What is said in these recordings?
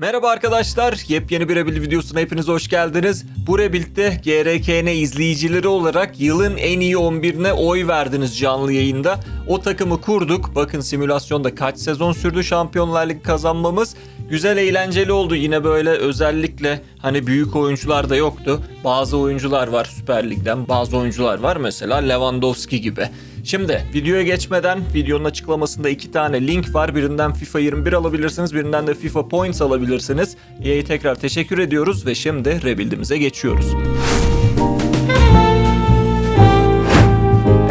Merhaba arkadaşlar, yepyeni bir Rebuild videosuna hepiniz hoş geldiniz. Bu Rebuild'de GRKN izleyicileri olarak yılın en iyi 11'ine oy verdiniz canlı yayında. O takımı kurduk. Bakın simülasyonda kaç sezon sürdü Şampiyonlar Ligi kazanmamız. Güzel eğlenceli oldu yine böyle özellikle hani büyük oyuncular da yoktu. Bazı oyuncular var Süper Lig'den, bazı oyuncular var mesela Lewandowski gibi. Şimdi videoya geçmeden videonun açıklamasında iki tane link var. Birinden FIFA 21 alabilirsiniz, birinden de FIFA Points alabilirsiniz. EA'ye tekrar teşekkür ediyoruz ve şimdi Rebuild'imize geçiyoruz.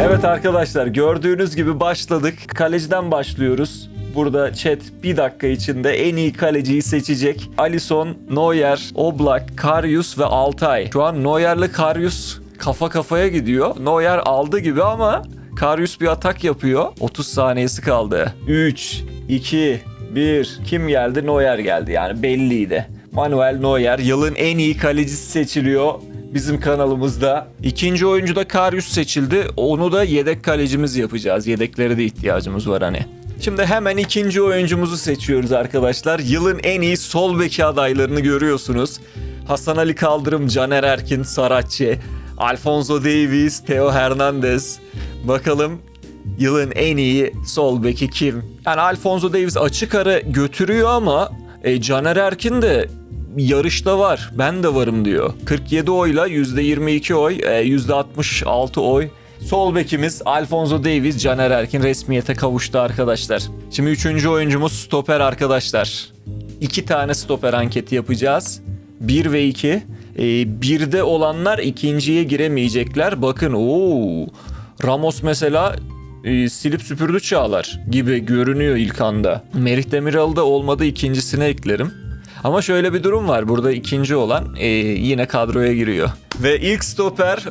Evet arkadaşlar gördüğünüz gibi başladık. Kaleciden başlıyoruz. Burada chat bir dakika içinde en iyi kaleciyi seçecek. Alisson, Neuer, Oblak, Karius ve Altay. Şu an Neuer'le Karius kafa kafaya gidiyor. Neuer aldı gibi ama Karius bir atak yapıyor. 30 saniyesi kaldı. 3, 2, 1. Kim geldi? Neuer geldi. Yani belliydi. Manuel Neuer yılın en iyi kalecisi seçiliyor bizim kanalımızda. İkinci oyuncu da Karius seçildi. Onu da yedek kalecimiz yapacağız. Yedeklere de ihtiyacımız var hani. Şimdi hemen ikinci oyuncumuzu seçiyoruz arkadaşlar. Yılın en iyi sol beki adaylarını görüyorsunuz. Hasan Ali Kaldırım, Caner Erkin, Saratçı, Alfonso Davies, Theo Hernandez. Bakalım yılın en iyi sol beki kim? Yani Alfonso Davies açık ara götürüyor ama e, Caner Erkin de yarışta var. Ben de varım diyor. 47 oyla %22 oy, e, %66 oy. Sol bekimiz Alfonso Davies, Caner Erkin resmiyete kavuştu arkadaşlar. Şimdi üçüncü oyuncumuz stoper arkadaşlar. İki tane stoper anketi yapacağız. 1 ve 2. Ee, birde olanlar ikinciye giremeyecekler. Bakın ooo Ramos mesela e, silip süpürdü çağlar gibi görünüyor ilk anda. Merih Demiral'ı da olmadı ikincisine eklerim. Ama şöyle bir durum var. Burada ikinci olan e, yine kadroya giriyor. Ve ilk stoper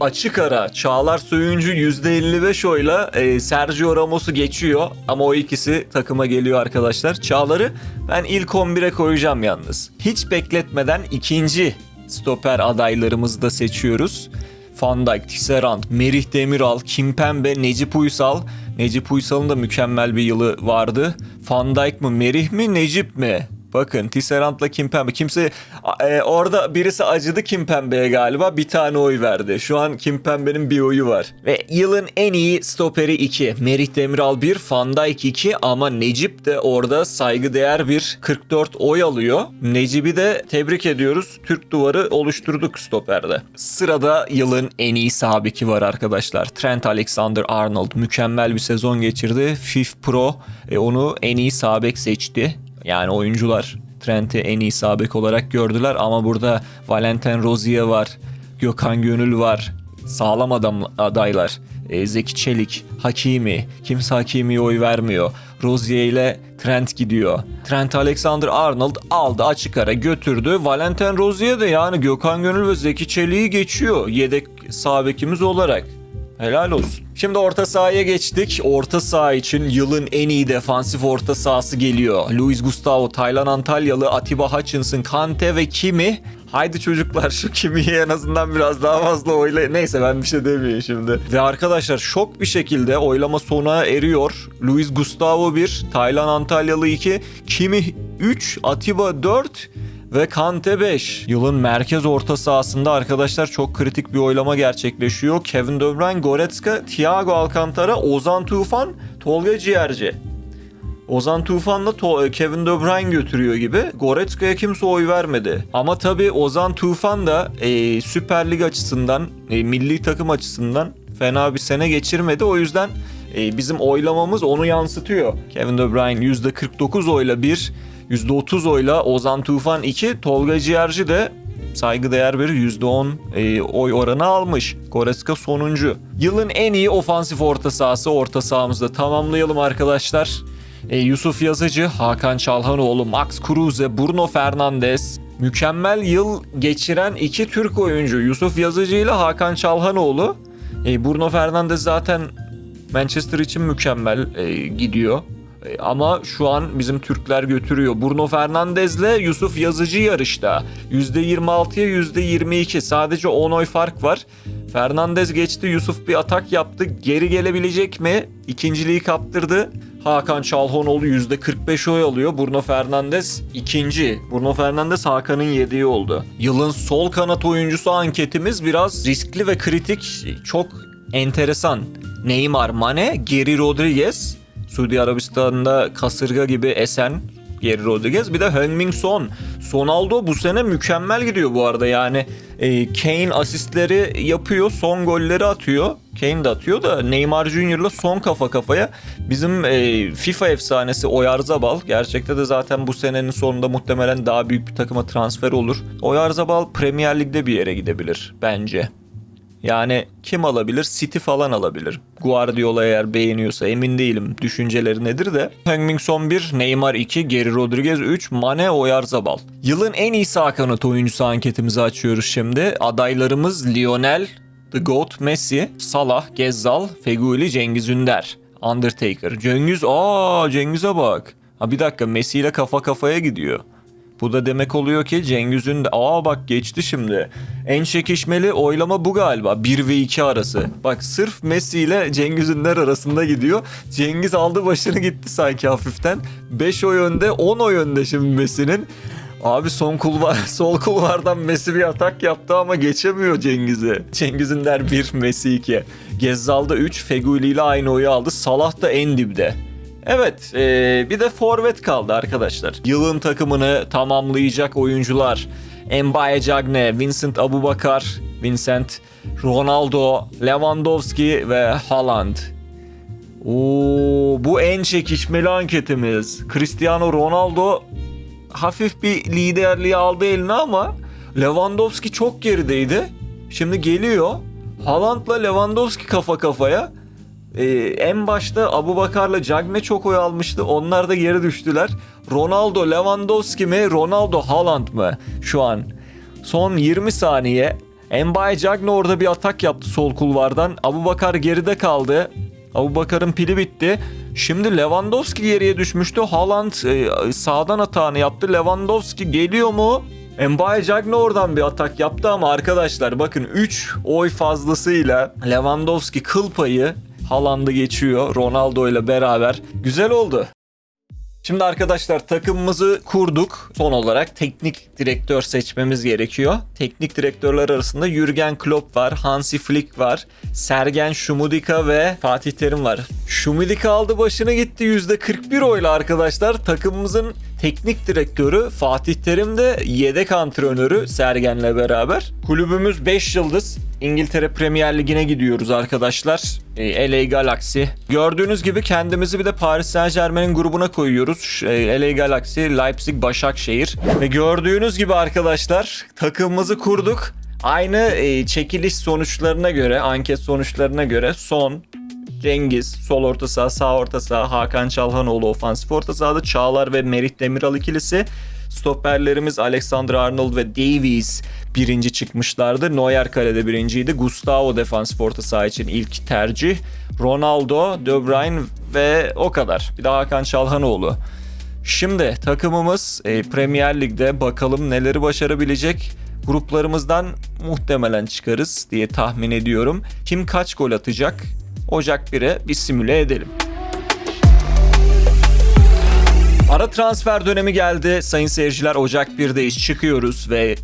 açık ara Çağlar Söyüncü %55 oyla e, Sergio Ramos'u geçiyor. Ama o ikisi takıma geliyor arkadaşlar. Çağlar'ı ben ilk 11'e koyacağım yalnız. Hiç bekletmeden ikinci stoper adaylarımızı da seçiyoruz. Van Dijk, Tisserand, Merih Demiral, Kimpembe, Necip Uysal. Necip Uysal'ın da mükemmel bir yılı vardı. Van Dijk mı, Merih mi, Necip mi? Bakın Tisserand'la Kimpembe. Kimse e, orada birisi acıdı Kimpembe'ye galiba. Bir tane oy verdi. Şu an Kimpembe'nin bir oyu var. Ve yılın en iyi stoperi 2. Merih Demiral 1, Van Dijk 2 ama Necip de orada saygıdeğer bir 44 oy alıyor. Necip'i de tebrik ediyoruz. Türk duvarı oluşturduk stoperde. Sırada yılın en iyi sağ beki var arkadaşlar. Trent Alexander-Arnold mükemmel bir sezon geçirdi. FIF Pro e, onu en iyi sağ bek seçti. Yani oyuncular Trent'i en iyi sağ bek olarak gördüler ama burada Valentin Rozier var, Gökhan Gönül var. Sağlam adam adaylar. E, Zeki Çelik, Hakimi. Kimse Hakimi'ye oy vermiyor. Rozier ile Trent gidiyor. Trent Alexander-Arnold aldı açık ara götürdü. Valentin Rozier de yani Gökhan Gönül ve Zeki Çelik'i geçiyor yedek sağ bekimiz olarak. Helal olsun. Şimdi orta sahaya geçtik. Orta saha için yılın en iyi defansif orta sahası geliyor. Luis Gustavo, Taylan Antalyalı, Atiba Hutchinson, Kante ve Kimi. Haydi çocuklar şu Kimi'yi en azından biraz daha fazla oyla. Neyse ben bir şey demiyorum şimdi. Ve arkadaşlar şok bir şekilde oylama sona eriyor. Luis Gustavo 1, Taylan Antalyalı 2, Kimi 3, Atiba 4 ve Kante 5. Yılın merkez orta sahasında arkadaşlar çok kritik bir oylama gerçekleşiyor. Kevin De Bruyne, Goretzka, Thiago Alcantara, Ozan Tufan, Tolga Ciğerci. Ozan Tufan'la To- Kevin De Bruyne götürüyor gibi. Goretzka'ya kimse oy vermedi. Ama tabii Ozan Tufan da e, Süper Lig açısından, e, milli takım açısından fena bir sene geçirmedi. O yüzden e, bizim oylamamız onu yansıtıyor. Kevin De Bruyne %49 oyla 1, %30 oyla Ozan Tufan 2, Tolga Ciğerci de saygıdeğer bir %10 e, oy oranı almış. Goretzka sonuncu. Yılın en iyi ofansif orta sahası orta sahamızda tamamlayalım arkadaşlar. E, Yusuf Yazıcı, Hakan Çalhanoğlu, Max Kruse, Bruno Fernandes. Mükemmel yıl geçiren iki Türk oyuncu Yusuf Yazıcı ile Hakan Çalhanoğlu. E, Bruno Fernandes zaten Manchester için mükemmel e, gidiyor. E, Ama şu an bizim Türkler götürüyor. Bruno Fernandes'le Yusuf Yazıcı yarışta. %26'ya %22 sadece 10 oy fark var. Fernandes geçti Yusuf bir atak yaptı. Geri gelebilecek mi? İkinciliği kaptırdı. Hakan Çalhanoğlu %45 oy alıyor. Bruno Fernandes ikinci. Bruno Fernandes Hakan'ın yediği oldu. Yılın sol kanat oyuncusu anketimiz biraz riskli ve kritik. Çok enteresan. Neymar, Mane, Geri Rodriguez. Suudi Arabistan'da kasırga gibi esen Geri Rodriguez. Bir de Heung-Min Son. Sonaldo bu sene mükemmel gidiyor bu arada. Yani e, Kane asistleri yapıyor. Son golleri atıyor. Kane de atıyor da Neymar Junior'la son kafa kafaya. Bizim e, FIFA efsanesi Oyarzabal. Gerçekte de zaten bu senenin sonunda muhtemelen daha büyük bir takıma transfer olur. Oyarzabal Premier Lig'de bir yere gidebilir bence. Yani kim alabilir? City falan alabilir. Guardiola eğer beğeniyorsa emin değilim düşünceleri nedir de. Heung-Min Son 1, Neymar 2, Geri Rodriguez 3, Mane Oyarzabal. Yılın en iyi sağ kanat oyuncusu anketimizi açıyoruz şimdi. Adaylarımız Lionel, The Goat Messi, Salah, Gezzal, Feguli, Cengiz Ünder, Undertaker. Cengiz, aa Cengiz'e bak. Ha bir dakika Messi ile kafa kafaya gidiyor. Bu da demek oluyor ki Cengiz'in de aa bak geçti şimdi. En çekişmeli oylama bu galiba. 1 ve 2 arası. Bak sırf Messi ile Cengiz Ünder arasında gidiyor. Cengiz aldı başını gitti sanki hafiften. 5 oy önde 10 oy önde şimdi Messi'nin. Abi son kulvar, sol kulvardan Messi bir atak yaptı ama geçemiyor Cengiz'i. Cengiz Ünder 1, Messi 2. Gezzal'da 3, Feguli ile aynı oyu aldı. Salah da en dibde. Evet, eee, bir de forvet kaldı arkadaşlar. Yılın takımını tamamlayacak oyuncular. Mbaye Cagne, Vincent Abubakar, Vincent, Ronaldo, Lewandowski ve Haaland. Oo, bu en çekişmeli anketimiz. Cristiano Ronaldo hafif bir liderliği aldı eline ama Lewandowski çok gerideydi. Şimdi geliyor. Haaland'la Lewandowski kafa kafaya. Ee, en başta Abu Bakar'la Cagne çok oy almıştı. Onlar da geri düştüler. Ronaldo Lewandowski mi? Ronaldo Haaland mı? Şu an. Son 20 saniye. Mbaye Cagne orada bir atak yaptı sol kulvardan. Abu Bakar geride kaldı. Abu Bakar'ın pili bitti. Şimdi Lewandowski geriye düşmüştü. Haaland e, sağdan atağını yaptı. Lewandowski geliyor mu? Mbaye Cagne oradan bir atak yaptı ama arkadaşlar bakın 3 oy fazlasıyla Lewandowski kıl payı Haaland'ı geçiyor Ronaldo ile beraber. Güzel oldu. Şimdi arkadaşlar takımımızı kurduk. Son olarak teknik direktör seçmemiz gerekiyor. Teknik direktörler arasında Jürgen Klopp var, Hansi Flick var, Sergen Şumudika ve Fatih Terim var. Şumudika aldı başını gitti %41 oyla arkadaşlar. Takımımızın teknik direktörü Fatih Terim de yedek antrenörü Sergen'le beraber. Kulübümüz 5 yıldız. İngiltere Premier Ligi'ne gidiyoruz arkadaşlar. Ee, LA Galaxy. Gördüğünüz gibi kendimizi bir de Paris Saint Germain'in grubuna koyuyoruz. E, LA Galaxy, Leipzig, Başakşehir. Ve gördüğünüz gibi arkadaşlar takımımızı kurduk. Aynı e, çekiliş sonuçlarına göre, anket sonuçlarına göre son Cengiz, sol orta saha, sağ orta saha, Hakan Çalhanoğlu ofansif orta sahada, Çağlar ve Merih Demiral ikilisi. Stoperlerimiz Alexander Arnold ve Davies birinci çıkmışlardı. Neuer kalede birinciydi. Gustavo defansif orta saha için ilk tercih. Ronaldo, De Bruyne ve o kadar. Bir de Hakan Çalhanoğlu. Şimdi takımımız e, Premier Lig'de bakalım neleri başarabilecek. Gruplarımızdan muhtemelen çıkarız diye tahmin ediyorum. Kim kaç gol atacak? Ocak 1'e bir simüle edelim. Ara transfer dönemi geldi. Sayın seyirciler Ocak 1'deyiz. Çıkıyoruz ve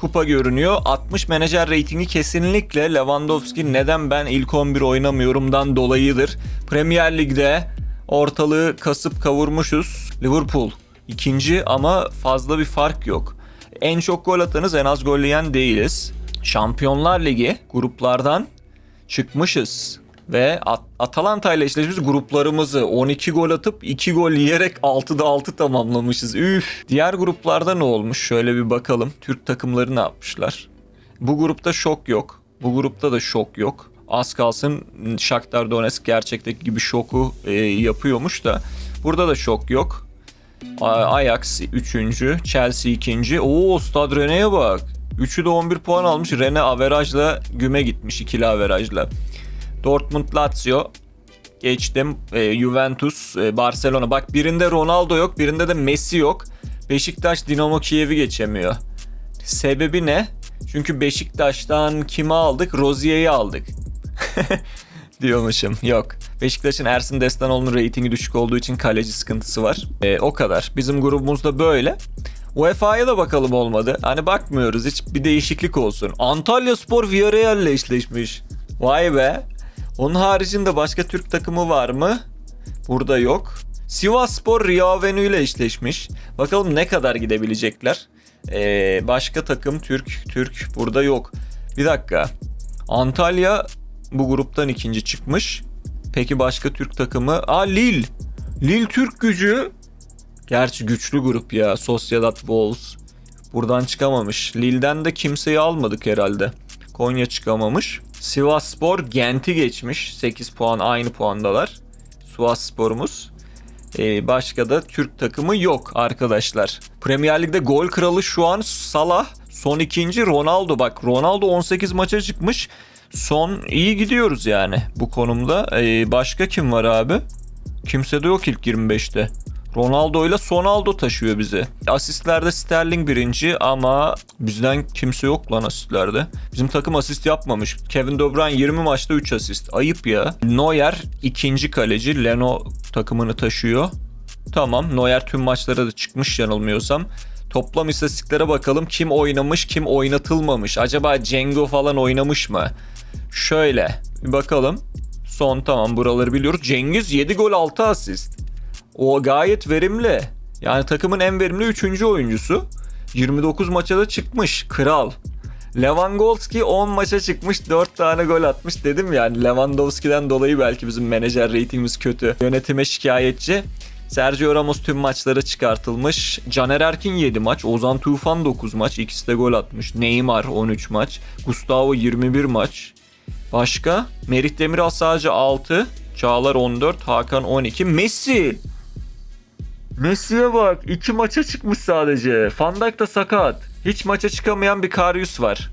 kupa görünüyor. 60 menajer reytingi kesinlikle Lewandowski neden ben ilk 11 oynamıyorumdan dolayıdır. Premier Lig'de ortalığı kasıp kavurmuşuz. Liverpool ikinci ama fazla bir fark yok. En çok gol atanız en az gol yiyen değiliz. Şampiyonlar Ligi gruplardan çıkmışız. Ve At- Atalanta ile eşleşmiş gruplarımızı 12 gol atıp 2 gol yiyerek 6'da 6 tamamlamışız. Üf. Diğer gruplarda ne olmuş? Şöyle bir bakalım. Türk takımları ne yapmışlar? Bu grupta şok yok. Bu grupta da şok yok. Az kalsın Shakhtar Donetsk gerçekteki gibi şoku e, yapıyormuş da. Burada da şok yok. Ajax 3. Chelsea 2. Oo Stad Rennes'e bak. Üçü de 11 puan almış. Rennes averajla güme gitmiş ikili averajla. Dortmund Lazio geçtim. Ee, Juventus, e, Barcelona. Bak birinde Ronaldo yok, birinde de Messi yok. Beşiktaş Dinamo Kiev'i geçemiyor. Sebebi ne? Çünkü Beşiktaş'tan kimi aldık? Rozier'i aldık. Diyormuşum. Yok. Beşiktaş'ın Ersin Destanoğlu'nun reytingi düşük olduğu için kaleci sıkıntısı var. Ee, o kadar. Bizim grubumuzda böyle. UEFA'ya da bakalım olmadı. Hani bakmıyoruz hiç bir değişiklik olsun. Antalya Spor Villarreal'le eşleşmiş. Vay be. Onun haricinde başka Türk takımı var mı? Burada yok. Sivas Spor Rio Avenue ile eşleşmiş. Bakalım ne kadar gidebilecekler. Ee, başka takım Türk. Türk burada yok. Bir dakika. Antalya bu gruptan ikinci çıkmış. Peki başka Türk takımı? Aa Lille. Lille Türk gücü. Gerçi güçlü grup ya. Sociedad Wolves. Buradan çıkamamış. Lille'den de kimseyi almadık herhalde. Konya çıkamamış. Sivas Spor Gent'i geçmiş. 8 puan aynı puandalar. Sivas Spor'umuz. Ee, başka da Türk takımı yok arkadaşlar. Premier Lig'de gol kralı şu an Salah. Son ikinci Ronaldo. Bak Ronaldo 18 maça çıkmış. Son iyi gidiyoruz yani bu konumda. Ee, başka kim var abi? Kimse de yok ilk 25'te. Ronaldo ile Sonaldo taşıyor bizi. Asistlerde Sterling birinci ama bizden kimse yok lan asistlerde. Bizim takım asist yapmamış. Kevin De Bruyne 20 maçta 3 asist. Ayıp ya. Neuer ikinci kaleci. Leno takımını taşıyor. Tamam Neuer tüm maçlara da çıkmış yanılmıyorsam. Toplam istatistiklere bakalım kim oynamış kim oynatılmamış. Acaba Cengo falan oynamış mı? Şöyle bir bakalım. Son tamam buraları biliyoruz. Cengiz 7 gol 6 asist. O gayet verimli. Yani takımın en verimli 3. oyuncusu. 29 maça da çıkmış. Kral. Lewandowski 10 maça çıkmış 4 tane gol atmış dedim yani Lewandowski'den dolayı belki bizim menajer reytingimiz kötü. Yönetime şikayetçi. Sergio Ramos tüm maçlara çıkartılmış. Caner Erkin 7 maç. Ozan Tufan 9 maç. İkisi de gol atmış. Neymar 13 maç. Gustavo 21 maç. Başka? Merih Demiral sadece 6. Çağlar 14. Hakan 12. Messi. Messi'ye bak. 2 maça çıkmış sadece. Van Dijk da sakat. Hiç maça çıkamayan bir Karius var.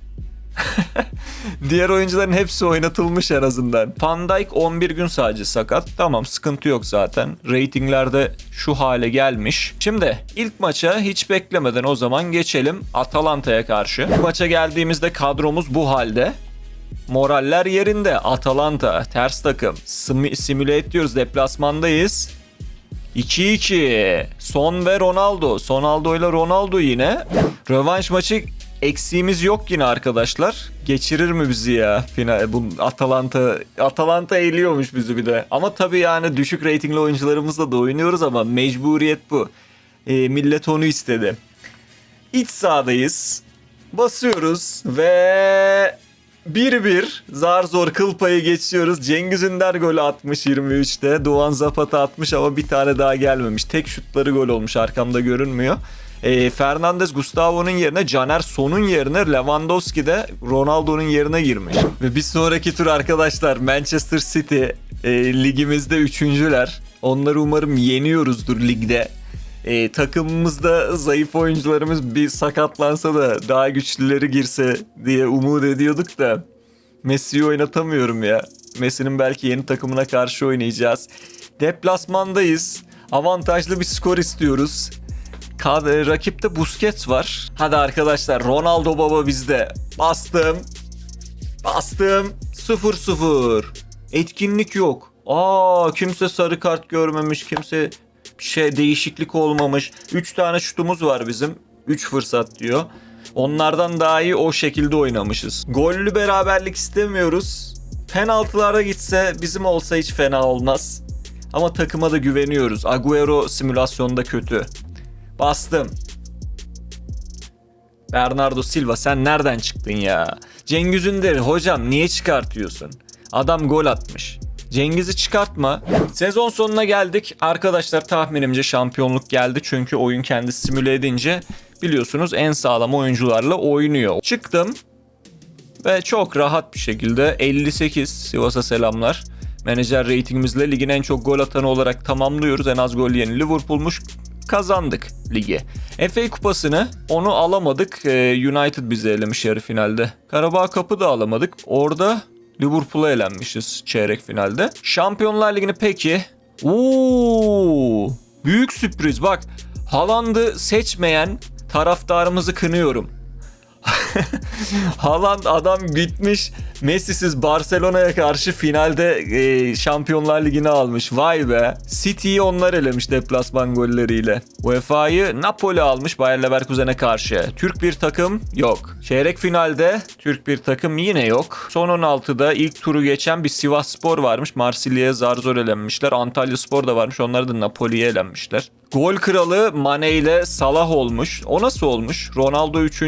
Diğer oyuncuların hepsi oynatılmış en azından. Van Dijk 11 gün sadece sakat. Tamam sıkıntı yok zaten. Ratinglerde şu hale gelmiş. Şimdi ilk maça hiç beklemeden o zaman geçelim Atalanta'ya karşı. Bu maça geldiğimizde kadromuz bu halde. Moraller yerinde. Atalanta ters takım. Sim- simüle diyoruz deplasmandayız. 2-2. Son ve Ronaldo. Sonaldo ile Ronaldo yine. Rövanş maçı eksiğimiz yok yine arkadaşlar. Geçirir mi bizi ya? Final bu Atalanta Atalanta eğiliyormuş bizi bir de. Ama tabii yani düşük reytingli oyuncularımızla da oynuyoruz ama mecburiyet bu. E, millet onu istedi. İç sahadayız. Basıyoruz ve 1-1 zar zor kıl payı geçiyoruz. Cengiz Ünder golü atmış 23'te. Doğan Zapata atmış ama bir tane daha gelmemiş. Tek şutları gol olmuş arkamda görünmüyor. E, Fernandez Gustavo'nun yerine Caner Son'un yerine Lewandowski de Ronaldo'nun yerine girmiş. Ve bir sonraki tur arkadaşlar Manchester City e, ligimizde üçüncüler. Onları umarım yeniyoruzdur ligde. E, takımımızda zayıf oyuncularımız bir sakatlansa da daha güçlüleri girse diye umut ediyorduk da Messi'yi oynatamıyorum ya. Messi'nin belki yeni takımına karşı oynayacağız. Deplasmandayız. Avantajlı bir skor istiyoruz. Kad e, rakipte Busquets var. Hadi arkadaşlar Ronaldo baba bizde. Bastım. Bastım. 0-0. Etkinlik yok. Aa kimse sarı kart görmemiş. Kimse şey değişiklik olmamış. 3 tane şutumuz var bizim. 3 fırsat diyor. Onlardan daha iyi o şekilde oynamışız. Gollü beraberlik istemiyoruz. Penaltılara gitse bizim olsa hiç fena olmaz. Ama takıma da güveniyoruz. Agüero simülasyonda kötü. Bastım. Bernardo Silva sen nereden çıktın ya? Cengiz Ünder hocam niye çıkartıyorsun? Adam gol atmış. Cengiz'i çıkartma. Sezon sonuna geldik. Arkadaşlar tahminimce şampiyonluk geldi. Çünkü oyun kendisi simüle edince biliyorsunuz en sağlam oyuncularla oynuyor. Çıktım ve çok rahat bir şekilde 58 Sivas'a selamlar. Menajer reytingimizle ligin en çok gol atanı olarak tamamlıyoruz. En az gol yiyen Liverpool'muş kazandık ligi. FA kupasını onu alamadık. Ee, United bizi elemiş yarı finalde. Karabağ Cup'ı da alamadık. Orada Liverpool'a elenmişiz çeyrek finalde. Şampiyonlar Ligi'ni peki. Oo! Büyük sürpriz bak. Haaland'ı seçmeyen taraftarımızı kınıyorum. Haaland adam gitmiş. Messi'siz Barcelona'ya karşı finalde e, Şampiyonlar Ligi'ni almış. Vay be. City'yi onlar elemiş deplasman golleriyle. UEFA'yı Napoli almış Bayer Leverkusen'e karşı. Türk bir takım yok. Çeyrek finalde Türk bir takım yine yok. Son 16'da ilk turu geçen bir Sivas Spor varmış. Marsilya'ya zar zor elenmişler. Antalya Spor da varmış. Onlar da Napoli'ye elenmişler. Gol kralı Mane ile Salah olmuş. O nasıl olmuş? Ronaldo 3.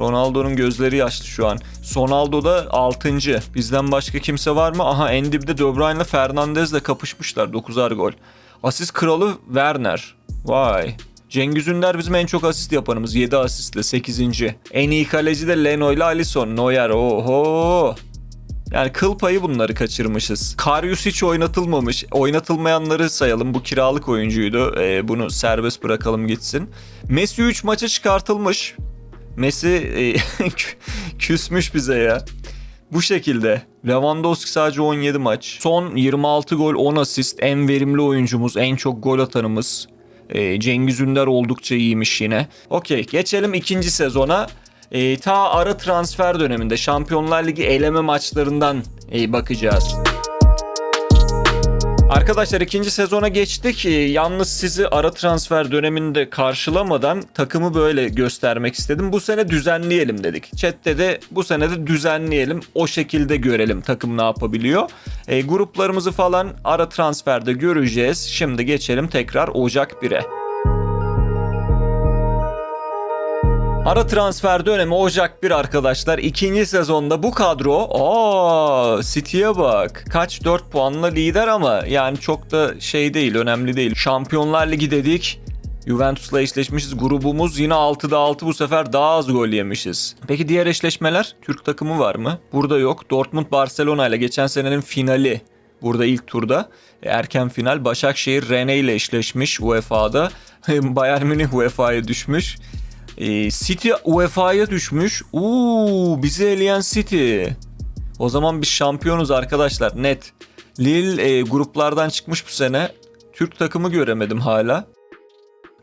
Ronaldo'nun gözleri yaşlı şu an. Sonaldo da 6. Bizden başka kimse var mı? Aha en dibde De Bruyne ile Fernandez'le kapışmışlar. 9'ar gol. Asist kralı Werner. Vay. Cengiz Ünder bizim en çok asist yapanımız. 7 asistle 8. En iyi kaleci de Leno ile Alisson. Neuer. Oho. Yani kıl payı bunları kaçırmışız. Karius hiç oynatılmamış. Oynatılmayanları sayalım. Bu kiralık oyuncuydu. Ee, bunu serbest bırakalım gitsin. Messi 3 maça çıkartılmış. Messi e, küsmüş bize ya. Bu şekilde. Lewandowski sadece 17 maç. Son 26 gol 10 asist. En verimli oyuncumuz. En çok gol atanımız. E, Cengiz Ünder oldukça iyiymiş yine. Okey geçelim ikinci sezona. E, ta ara transfer döneminde Şampiyonlar Ligi eleme maçlarından e, bakacağız. Arkadaşlar ikinci sezona geçtik. Ee, Yalnız sizi ara transfer döneminde karşılamadan takımı böyle göstermek istedim. Bu sene düzenleyelim dedik. Chat'te de bu sene de düzenleyelim. O şekilde görelim takım ne yapabiliyor. E, gruplarımızı falan ara transferde göreceğiz. Şimdi geçelim tekrar Ocak 1'e. Ara transfer dönemi Ocak 1 arkadaşlar. İkinci sezonda bu kadro aa City'ye bak. Kaç 4 puanla lider ama yani çok da şey değil önemli değil. Şampiyonlar Ligi dedik. Juventus'la eşleşmişiz. Grubumuz yine 6'da 6 bu sefer daha az gol yemişiz. Peki diğer eşleşmeler? Türk takımı var mı? Burada yok. Dortmund Barcelona ile geçen senenin finali. Burada ilk turda erken final Başakşehir Rene ile eşleşmiş UEFA'da. Bayern Münih UEFA'ya düşmüş. Ee, City UEFA'ya düşmüş. Uuu bizi eleyen City. O zaman biz şampiyonuz arkadaşlar net. Lille e, gruplardan çıkmış bu sene. Türk takımı göremedim hala.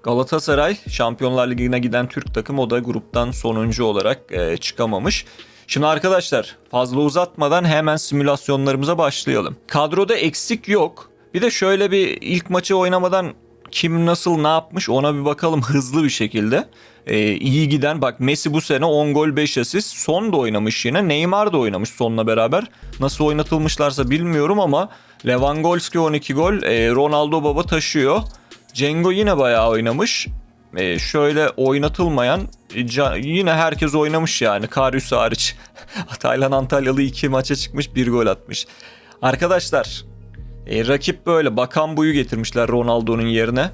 Galatasaray Şampiyonlar Ligi'ne giden Türk takım o da gruptan sonuncu olarak e, çıkamamış. Şimdi arkadaşlar fazla uzatmadan hemen simülasyonlarımıza başlayalım. Kadroda eksik yok. Bir de şöyle bir ilk maçı oynamadan kim nasıl ne yapmış ona bir bakalım hızlı bir şekilde. Ee, iyi giden bak Messi bu sene 10 gol 5 asist. Son da oynamış yine. Neymar da oynamış sonla beraber. Nasıl oynatılmışlarsa bilmiyorum ama Lewandowski 12 gol. e, Ronaldo baba taşıyor. Cengo yine bayağı oynamış. E, şöyle oynatılmayan e, yine herkes oynamış yani. Karius hariç. Taylan Antalyalı iki maça çıkmış bir gol atmış. Arkadaşlar e, rakip böyle bakan buyu getirmişler Ronaldo'nun yerine.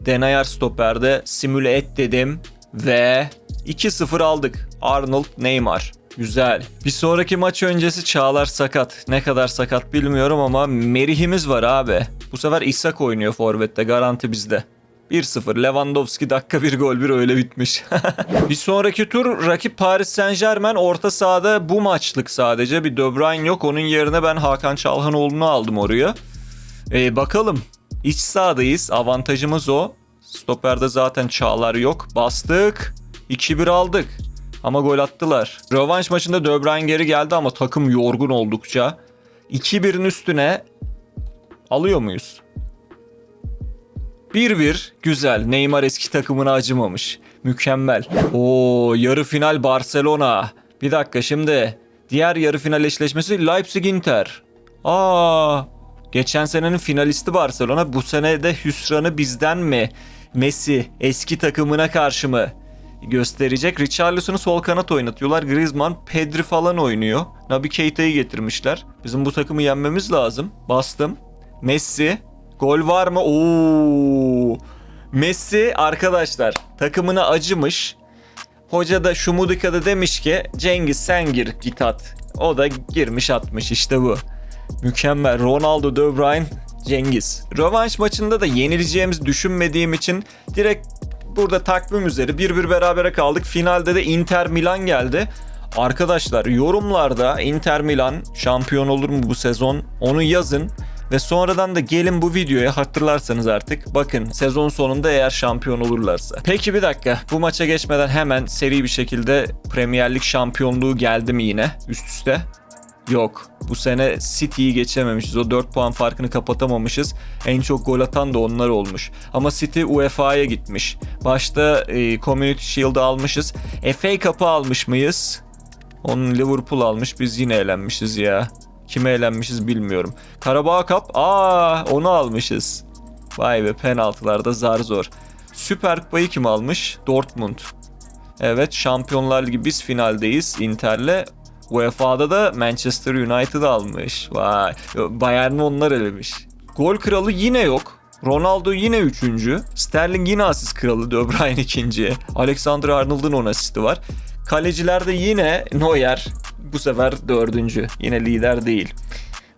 Denayer stoperde simüle et dedim ve 2-0 aldık. Arnold Neymar. Güzel. Bir sonraki maç öncesi Çağlar sakat. Ne kadar sakat bilmiyorum ama Merih'imiz var abi. Bu sefer İshak oynuyor forvette garanti bizde. 1-0 Lewandowski dakika bir gol bir öyle bitmiş. bir sonraki tur rakip Paris Saint Germain orta sahada bu maçlık sadece bir De Bruyne yok. Onun yerine ben Hakan Çalhanoğlu'nu aldım oraya. Ee, bakalım iç sahadayız avantajımız o. Stoperde zaten Çağlar yok. Bastık. 2-1 aldık. Ama gol attılar. Rövanş maçında De Bruyne geri geldi ama takım yorgun oldukça. 2-1'in üstüne alıyor muyuz? 1-1 güzel. Neymar eski takımına acımamış. Mükemmel. Oo yarı final Barcelona. Bir dakika şimdi diğer yarı final eşleşmesi Leipzig Inter. Aa geçen senenin finalisti Barcelona bu sene de hüsranı bizden mi? Messi eski takımına karşı mı? gösterecek. Richarlison'u sol kanat oynatıyorlar. Griezmann, Pedri falan oynuyor. Naby Keita'yı getirmişler. Bizim bu takımı yenmemiz lazım. Bastım. Messi. Gol var mı? Oo. Messi arkadaşlar takımına acımış. Hoca da Şumudika'da demiş ki Cengiz sen gir git at. O da girmiş atmış işte bu. Mükemmel. Ronaldo, De Bruyne, Cengiz. Rövanş maçında da yenileceğimizi düşünmediğim için direkt burada takvim üzeri 1-1 berabere kaldık. Finalde de Inter Milan geldi. Arkadaşlar yorumlarda Inter Milan şampiyon olur mu bu sezon onu yazın. Ve sonradan da gelin bu videoya hatırlarsanız artık bakın sezon sonunda eğer şampiyon olurlarsa. Peki bir dakika bu maça geçmeden hemen seri bir şekilde Premier Lig şampiyonluğu geldi mi yine üst üste? Yok. Bu sene City'yi geçememişiz. O 4 puan farkını kapatamamışız. En çok gol atan da onlar olmuş. Ama City UEFA'ya gitmiş. Başta e, Community Shield'ı almışız. FA Cup'ı almış mıyız? Onun Liverpool almış. Biz yine elenmişiz ya. Kime elenmişiz bilmiyorum. Karabağ Cup. Aa onu almışız. Vay be penaltılarda zar zor. Süper Kupayı kim almış? Dortmund. Evet Şampiyonlar Ligi biz finaldeyiz Inter'le. UEFA'da da Manchester United almış. Vay. Bayern onlar elemiş. Gol kralı yine yok. Ronaldo yine üçüncü. Sterling yine asist kralı. De Bruyne ikinci. Alexander Arnold'un 10 asisti var. Kalecilerde yine Neuer bu sefer dördüncü. Yine lider değil.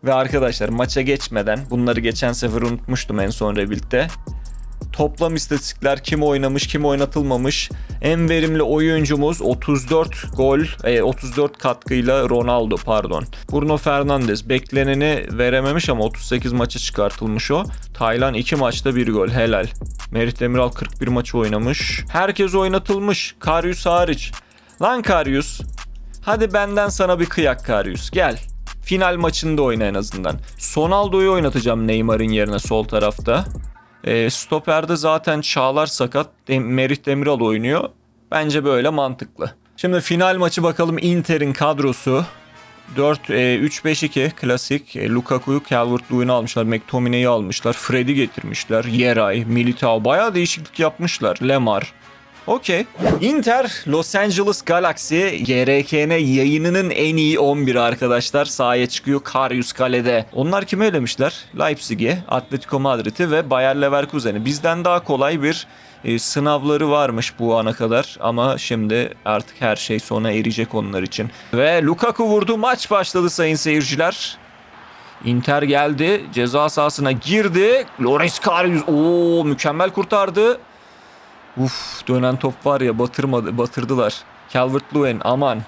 Ve arkadaşlar maça geçmeden bunları geçen sefer unutmuştum en son Rebuild'de. Toplam istatistikler kim oynamış kim oynatılmamış. En verimli oyuncumuz 34 gol, e, 34 katkıyla Ronaldo pardon. Bruno Fernandes bekleneni verememiş ama 38 maça çıkartılmış o. Taylan 2 maçta 1 gol helal. Merih Demiral 41 maçı oynamış. Herkes oynatılmış. Karius hariç. Lan Karius. Hadi benden sana bir kıyak Karius. Gel. Final maçında oyna en azından. Sonaldo'yu oynatacağım Neymar'ın yerine sol tarafta. E, stoperde zaten Çağlar sakat. Merih Demiral oynuyor. Bence böyle mantıklı. Şimdi final maçı bakalım Inter'in kadrosu. 4 e, 3-5-2 klasik. E, Lukaku'yu Calvert-Lewin'i almışlar. McTominay'i almışlar. Fred'i getirmişler. Yeray, Militao bayağı değişiklik yapmışlar. Lemar. Okey. Inter Los Angeles Galaxy GRKN yayınının en iyi 11 arkadaşlar. Sahaya çıkıyor Karius kalede. Onlar kimi elemişler? Leipzig'i, Atletico Madrid'i ve Bayer Leverkusen'i. Bizden daha kolay bir e, sınavları varmış bu ana kadar ama şimdi artık her şey sona erecek onlar için. Ve Lukaku vurdu maç başladı sayın seyirciler. Inter geldi ceza sahasına girdi. Loris Karius ooo mükemmel kurtardı. Uf dönen top var ya batırmadı batırdılar. Calvert Lewin aman.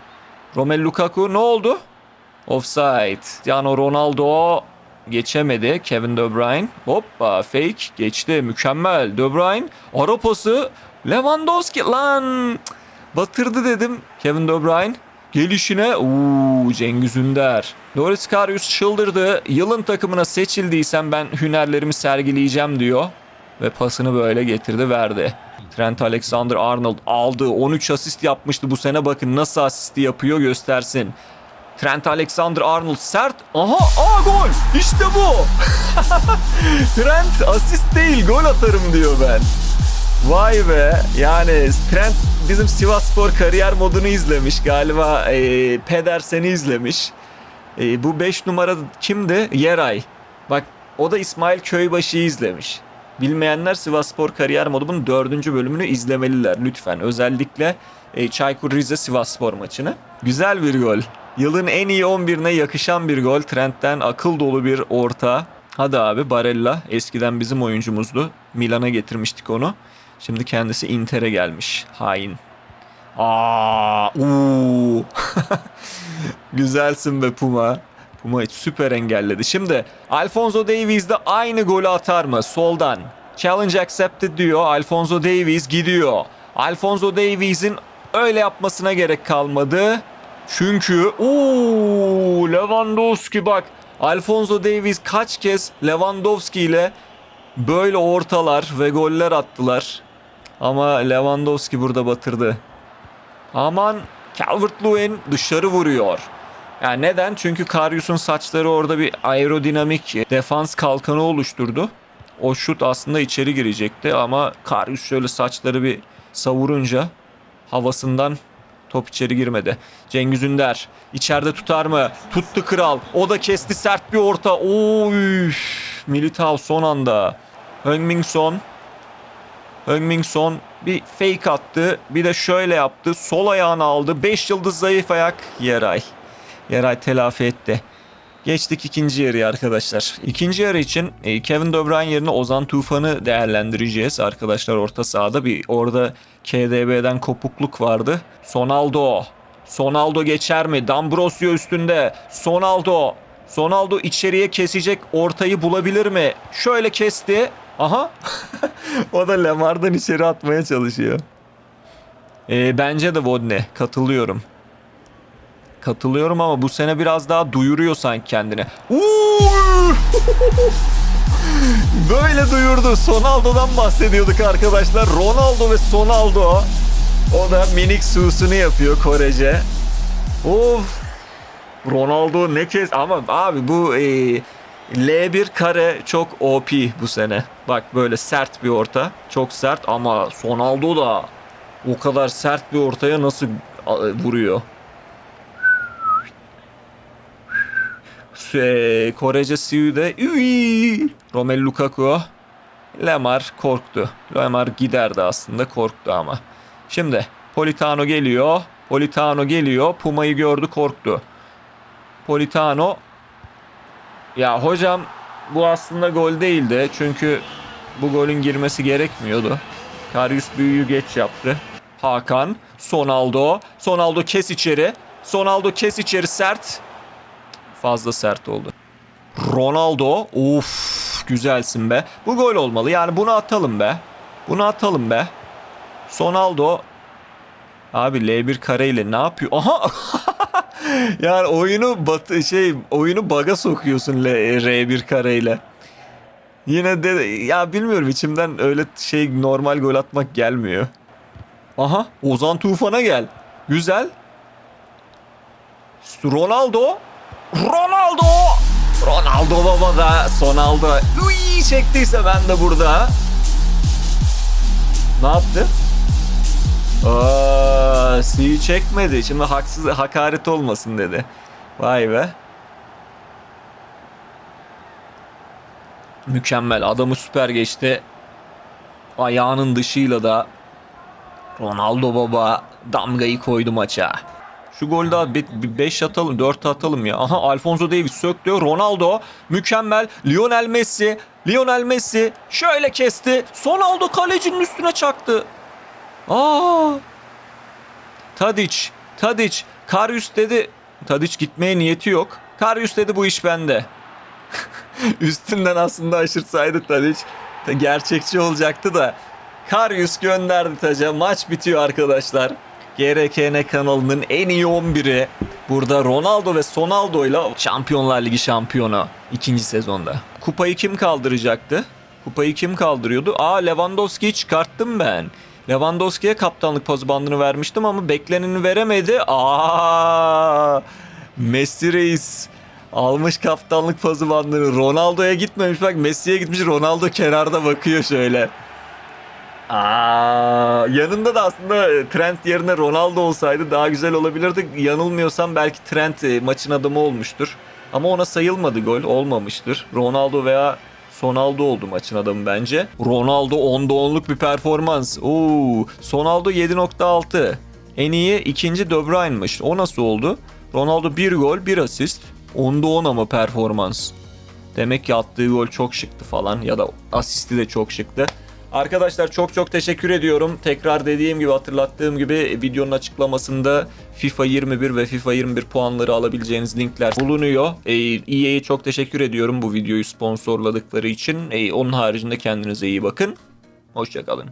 Romelu Lukaku ne oldu? Offside. Yani Ronaldo geçemedi. Kevin De Bruyne. Hoppa fake geçti. Mükemmel. De Bruyne. Ara pası. Lewandowski lan. Batırdı dedim. Kevin De Bruyne. Gelişine uuu Cengiz Ünder. Loris Karius çıldırdı. Yılın takımına seçildiysem ben hünerlerimi sergileyeceğim diyor. Ve pasını böyle getirdi verdi. Trent Alexander-Arnold aldı. 13 asist yapmıştı bu sene. Bakın nasıl asisti yapıyor göstersin. Trent Alexander-Arnold sert. Aha aa gol. İşte bu. Trent asist değil gol atarım diyor ben. Vay be. Yani Trent bizim Sivasspor kariyer modunu izlemiş. Galiba e, Pedersen'i izlemiş. E, bu 5 numara kimdi? Yeray. Bak o da İsmail Köybaşı'yı izlemiş. Bilmeyenler Sivasspor kariyer modumun 4. bölümünü izlemeliler lütfen. Özellikle e, Çaykur Rize Sivasspor maçını. Güzel bir gol. Yılın en iyi 11'ine yakışan bir gol. Trent'ten akıl dolu bir orta. Hadi abi Barella eskiden bizim oyuncumuzdu. Milan'a getirmiştik onu. Şimdi kendisi Inter'e gelmiş. Hain. Aa, uuu. Güzelsin be Puma. Puma süper engelledi. Şimdi Alfonso Davies de aynı golü atar mı? Soldan. Challenge accepted diyor. Alfonso Davies gidiyor. Alfonso Davies'in öyle yapmasına gerek kalmadı. Çünkü ooo Lewandowski bak. Alfonso Davies kaç kez Lewandowski ile böyle ortalar ve goller attılar. Ama Lewandowski burada batırdı. Aman Calvert-Lewin dışarı vuruyor. Yani neden? Çünkü Karius'un saçları orada bir aerodinamik defans kalkanı oluşturdu. O şut aslında içeri girecekti ama Karius şöyle saçları bir savurunca havasından top içeri girmedi. Cengiz Ünder içeride tutar mı? Tuttu kral. O da kesti sert bir orta. Oy! Militao son anda. Heung-Min Son Heung-Min Son bir fake attı. Bir de şöyle yaptı. Sol ayağını aldı. 5 yıldız zayıf ayak. Yeray. Yeray telafi etti. Geçtik ikinci yarıya arkadaşlar. İkinci yarı için e, Kevin De Bruyne yerine Ozan Tufan'ı değerlendireceğiz arkadaşlar orta sahada. Bir orada KDB'den kopukluk vardı. Sonaldo. Sonaldo geçer mi? D'Ambrosio üstünde. Sonaldo. Sonaldo içeriye kesecek ortayı bulabilir mi? Şöyle kesti. Aha. o da Lamar'dan içeri atmaya çalışıyor. Ee, bence de Vodne. Katılıyorum. Katılıyorum ama bu sene biraz daha duyuruyor sanki kendini. Böyle duyurdu. Sonaldo'dan bahsediyorduk arkadaşlar. Ronaldo ve Sonaldo. O da minik susunu yapıyor Korece. Of. Ronaldo ne kez ama abi bu e, L1 kare çok OP bu sene. Bak böyle sert bir orta. Çok sert ama Sonaldo da o kadar sert bir ortaya nasıl vuruyor. Şey, Korece Siu'de Ui! Romelu Lukaku Lemar korktu. Lemar giderdi aslında korktu ama. Şimdi Politano geliyor. Politano geliyor. Puma'yı gördü korktu. Politano ya hocam bu aslında gol değildi. Çünkü bu golün girmesi gerekmiyordu. Karius büyüyü geç yaptı. Hakan, Sonaldo. Sonaldo kes içeri. Sonaldo kes içeri sert. Fazla sert oldu. Ronaldo. Of güzelsin be. Bu gol olmalı. Yani bunu atalım be. Bunu atalım be. Sonaldo. Abi L1 kareyle ne yapıyor? Aha. yani oyunu batı şey oyunu baga sokuyorsun L, R1 kareyle. Yine de ya bilmiyorum içimden öyle şey normal gol atmak gelmiyor. Aha Ozan Tufan'a gel. Güzel. Ronaldo. Ronaldo. Ronaldo baba da Sonaldo. Uy çektiyse ben de burada. Ne yaptı? Aa, suyu çekmedi. Şimdi haksız hakaret olmasın dedi. Vay be. Mükemmel. Adamı süper geçti. Ayağının dışıyla da Ronaldo baba damgayı koydu maça. Şu gol daha 5 atalım 4 atalım ya. Aha Alfonso Davies söktü. Ronaldo mükemmel. Lionel Messi. Lionel Messi şöyle kesti. Sonaldo kalecinin üstüne çaktı. Aa! Tadic, Tadic, Karius dedi. Tadic gitmeye niyeti yok. Karius dedi bu iş bende. Üstünden aslında aşırtsaydı Tadic gerçekçi olacaktı da. Karius gönderdi Tac'a. Maç bitiyor arkadaşlar. GRKN kanalının en iyi 11'i. Burada Ronaldo ve Sonaldo ile Şampiyonlar Ligi şampiyonu ikinci sezonda. Kupayı kim kaldıracaktı? Kupayı kim kaldırıyordu? Aa Lewandowski'yi çıkarttım ben. Lewandowski'ye kaptanlık pozu bandını vermiştim ama bekleneni veremedi. Aa! Messi reis almış kaptanlık pozu bandını. Ronaldo'ya gitmemiş bak Messi'ye gitmiş. Ronaldo kenarda bakıyor şöyle. Aa, yanında da aslında Trent yerine Ronaldo olsaydı daha güzel olabilirdi. Yanılmıyorsam belki Trent e, maçın adamı olmuştur. Ama ona sayılmadı gol. Olmamıştır. Ronaldo veya Sonaldo oldu maçın adamı bence. Ronaldo 10'da 10'luk bir performans. Oo, Sonaldo 7.6. En iyi ikinci De Bruyne'mış. O nasıl oldu? Ronaldo 1 gol 1 asist. 10'da 10 ama performans. Demek ki attığı gol çok şıktı falan ya da asisti de çok şıktı. Arkadaşlar çok çok teşekkür ediyorum. Tekrar dediğim gibi hatırlattığım gibi videonun açıklamasında FIFA 21 ve FIFA 21 puanları alabileceğiniz linkler bulunuyor. Ee, EA'ye çok teşekkür ediyorum bu videoyu sponsorladıkları için. Ee, onun haricinde kendinize iyi bakın. Hoşçakalın.